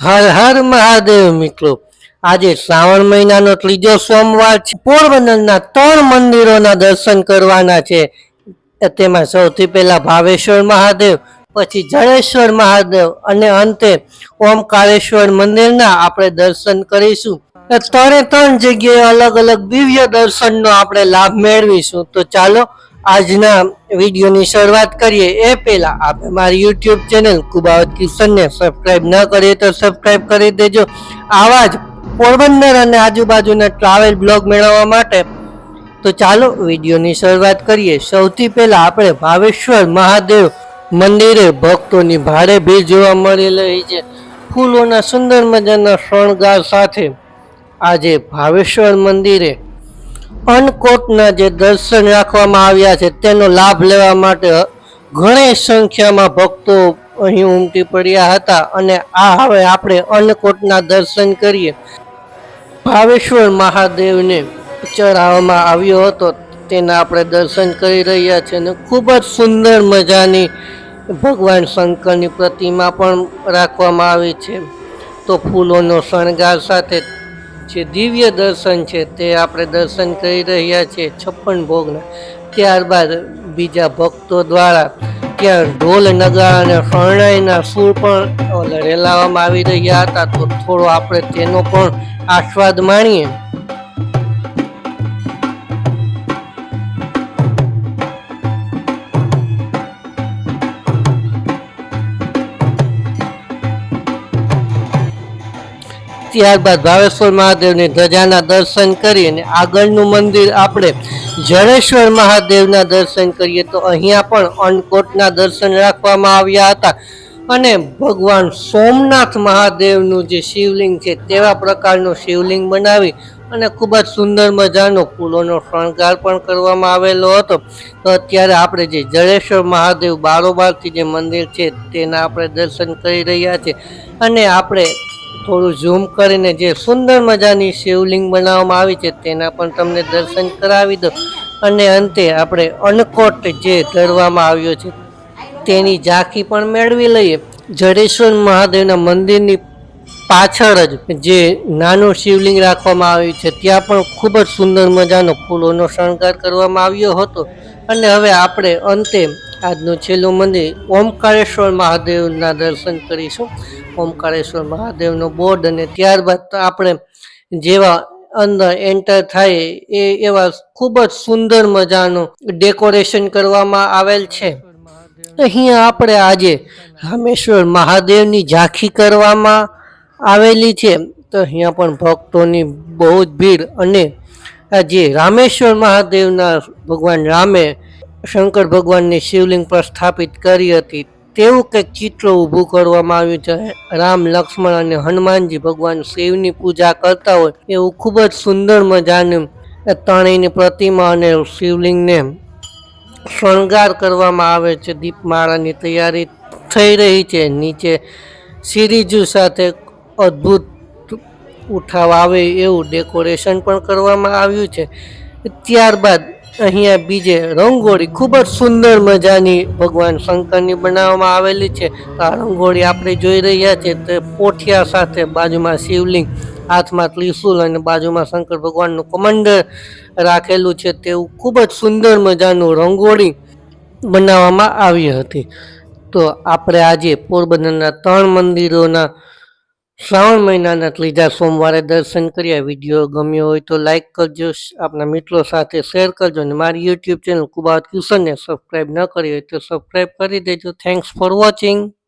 હર હર મહાદેવ મિત્રો. આજે શ્રાવણ મહિનાનો ત્રીજો સોમવાર છે. પોરબંદરના ત્રણ મંદિરોના દર્શન કરવાના છે. તેમાં સૌથી પહેલા ભાવેશ્વર મહાદેવ, પછી જળેશ્વર મહાદેવ અને અંતે ઓમકારેશ્વર મંદિરના આપણે દર્શન કરીશું. ત્રણે ત્રણ જગ્યાએ અલગ અલગ દિવ્ય દર્શનનો આપણે લાભ મેળવીશું. તો ચાલો આજના વિડીયોની શરૂઆત કરીએ. એ પહેલા આપણે મારી યુટ્યુબ ચેનલ કુબાવત કિશનને સબસ્ક્રાઈબ ન કરીએ તો સબસ્ક્રાઈબ કરી દેજો. આવા જ પોરબંદર અને આજુબાજુના ટ્રાવેલ બ્લોગ મેળવવા માટે તો ચાલો વિડીયોની શરૂઆત કરીએ. સૌથી પહેલાં આપણે ભાવેશ્વર મહાદેવ મંદિરે ભક્તોની ભારે ભીડ જોવા મળી રહી છે. ફૂલોના સુંદર મજાના શણગાર સાથે આજે ભાવેશ્વર મંદિરે અન્નકોટના જે દર્શન રાખવામાં આવ્યા છે, તેનો લાભ લેવા માટે ઘણી સંખ્યામાં ભક્તો અહીં ઉમટી પડ્યા હતા અને આ હવે આપણે અન્નકોટના દર્શન કરીએ. ભાવેશ્વર મહાદેવને ચઢાવવામાં આવ્યો હતો, તેના આપણે દર્શન કરી રહ્યા છીએ અને ખૂબ જ સુંદર મજાની ભગવાન શંકરની પ્રતિમા પણ રાખવામાં આવી છે. તો ફૂલોનો શણગાર સાથે જે દિવ્ય દર્શન છે તે આપણે દર્શન કરી રહ્યા છીએ છપ્પન ભોગના. ત્યારબાદ બીજા ભક્તો દ્વારા ત્યાં ઢોલ નગારા અને શરણાઈના સૂર પણ રેલાવવામાં આવી રહ્યા હતા. તો થોડો આપણે તેનો પણ આસ્વાદ માણીએ. ત્યારબાદ ભાવેશ્વર મહાદેવની ધજાના દર્શન કરી અને આગળનું મંદિર આપણે જડેશ્વર મહાદેવના દર્શન કરીએ તો અહીંયા પણ અન્નકોટના દર્શન રાખવામાં આવ્યા હતા. અને ભગવાન સોમનાથ મહાદેવનું જે શિવલિંગ છે તેવા પ્રકારનું શિવલિંગ બનાવી અને ખૂબ જ સુંદર મજાનો ફૂલોનો શણગાર પણ કરવામાં આવેલો હતો. તો અત્યારે આપણે જે જળેશ્વર મહાદેવ બારોબારથી જે મંદિર છે તેના આપણે દર્શન કરી રહ્યા છીએ. અને આપણે થોડું ઝૂમ કરીને જે સુંદર મજાની શિવલિંગ બનાવવામાં આવી છે, તેના પણ તમને દર્શન કરાવી દો અને અંતે આપણે અન્નકોટ જે ધરવામાં આવ્યો છે, તેની ઝાંખી પણ મેળવી લઈએ. જડેશ્વર મહાદેવના મંદિરની પાછળ જ જે નાનું શિવલિંગ રાખવામાં આવ્યું છે, ત્યાં પણ ખૂબ જ સુંદર મજાનો ફૂલોનો શણગાર કરવામાં આવ્યો હતો. અને હવે આપણે અંતે આજનું છેલ્લું મંદિર ઓમકારેશ્વર મહાદેવના દર્શન કરીશું. ઓમકારેશ્વર મહાદેવનો બોર્ડ અને ત્યારબાદ આપણે જેવા અંદર એન્ટર થાય એ એવા ખૂબ જ સુંદર મજાનું ડેકોરેશન કરવામાં આવેલ છે. અહીંયા આપણે આજે રામેશ્વર મહાદેવની ઝાંખી કરવામાં આવેલી છે. તો અહીંયા પણ ભક્તોની બહુ જ ભીડ અને જે રામેશ્વર મહાદેવના ભગવાન રામે શંકર ભગવાનની શિવલિંગ પર સ્થાપિત કરી હતી, તેવું કંઈક ચિત્ર ઊભું કરવામાં આવ્યું છે. રામ, લક્ષ્મણ અને હનુમાનજી ભગવાન શિવની પૂજા કરતા હોય એવું ખૂબ જ સુંદર મજાનું ત્રણેયની પ્રતિમા અને શિવલિંગને શણગાર કરવામાં આવે છે. દીપમાળાની તૈયારી થઈ રહી છે. નીચે સિરીજુ સાથે અદ્ભુત ઉઠાવ આવે એવું ડેકોરેશન પણ કરવામાં આવ્યું છે. ત્યારબાદ અહીંયા બીજે રંગોળી ખૂબ જ સુંદર મજાની ભગવાન શંકરની બનાવવામાં આવેલી છે. આ રંગોળી આપણે જોઈ રહ્યા છીએ તે પોઠિયા સાથે બાજુમાં શિવલિંગ, હાથમાં ત્રિશુલ અને બાજુમાં શંકર ભગવાનનું કમંડળ રાખેલું છે તેવું ખૂબ જ સુંદર મજાનું રંગોળી બનાવવામાં આવી હતી. તો આપણે આજે પોરબંદરના ત્રણ મંદિરોના શ્રાવણ મહિનાના ત્રીજા સોમવારે દર્શન કર્યા, વીડિયો ગમ્યો હોય તો લાઇક કરજો આપના મિત્રો સાથે શેર કરજો, અને મારી યુટ્યુબ ચેનલ કુબાત કિશનને સબસ્ક્રાઈબ ન કરી હોય તો સબસ્ક્રાઈબ કરી દેજો. Thanks for watching